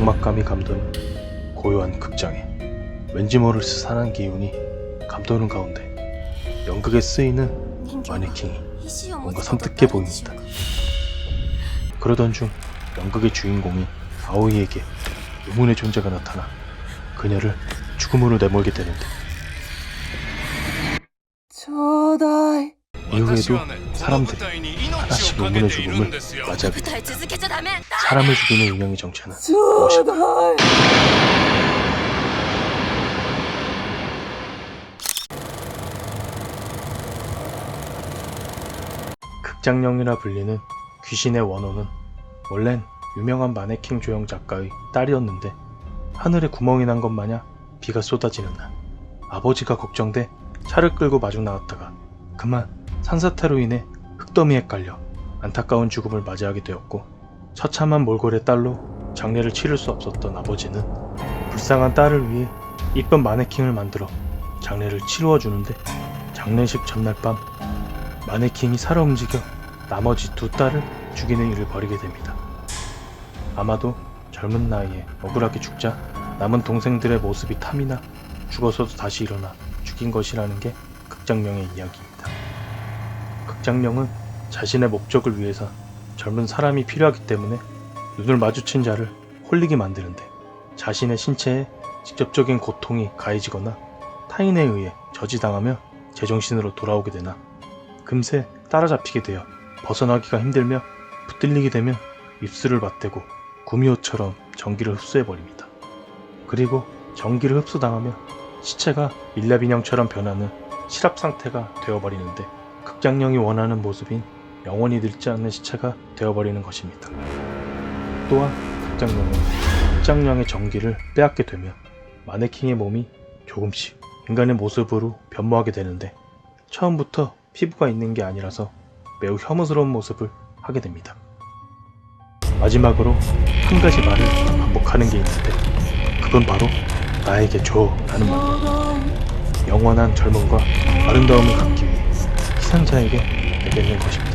장막감이 감도는 고요한 극장에 왠지 모를 스산한 기운이 감도는 가운데 연극에 쓰이는 마네킹이 뭔가 섬뜩해 보입니다. 그러던 중 연극의 주인공인 아오이에게 유문의 존재가 나타나 그녀를 죽음으로 내몰게 되는데 이후에도 사람들이 하나씩 의문의 죽음을 맞이하게 歌 됩니다. い続けちゃダメ 사람을 죽이는 운명의 정체는 ちょうだい 극장령이라 불리는 귀신의 원호는 원래는 유명한 마네킹 조형 작가의 딸이었는데 하늘에 구멍이 난 것 마냥 비가 쏟아지는 날 아버지가 걱정돼 차를 끌고 마중 나왔다가 그만 산사태로 인해 흙더미에 깔려 안타까운 죽음을 맞이하게 되었고 처참한 몰골의 딸로 장례를 치를 수 없었던 아버지는 불쌍한 딸을 위해 이쁜 마네킹을 만들어 장례를 치루어 주는데 장례식 전날 밤 마네킹이 살아 움직여 나머지 두 딸을 죽이는 일을 벌이게 됩니다. 아마도 젊은 나이에 억울하게 죽자 남은 동생들의 모습이 탐이나 죽어서도 다시 일어나 죽인 것이라는 게 극장령의 이야기입니다. 극장령은 자신의 목적을 위해서 젊은 사람이 필요하기 때문에 눈을 마주친 자를 홀리게 만드는데 자신의 신체에 직접적인 고통이 가해지거나 타인에 의해 저지당하며 제정신으로 돌아오게 되나 금세 따라잡히게 되어 벗어나기가 힘들며 붙들리게 되면 입술을 맞대고 구미호처럼 전기를 흡수해버립니다. 그리고 전기를 흡수당하며 시체가 밀랍인형처럼 변하는 실압 상태가 되어버리는데 극장령이 원하는 모습인 영원히 늙지 않는 시체가 되어버리는 것입니다. 또한 극장령은 극장령의 전기를 빼앗게 되면 마네킹의 몸이 조금씩 인간의 모습으로 변모하게 되는데 처음부터 피부가 있는 게 아니라서 매우 혐오스러운 모습을 하게 됩니다. 마지막으로 한 가지 말을 반복하는 게 있는데 그건 바로 나에게 줘 라는 말입니다. 영원한 젊음과 아름다움을 갖기 위해 희생자에게 내게 는 것입니다.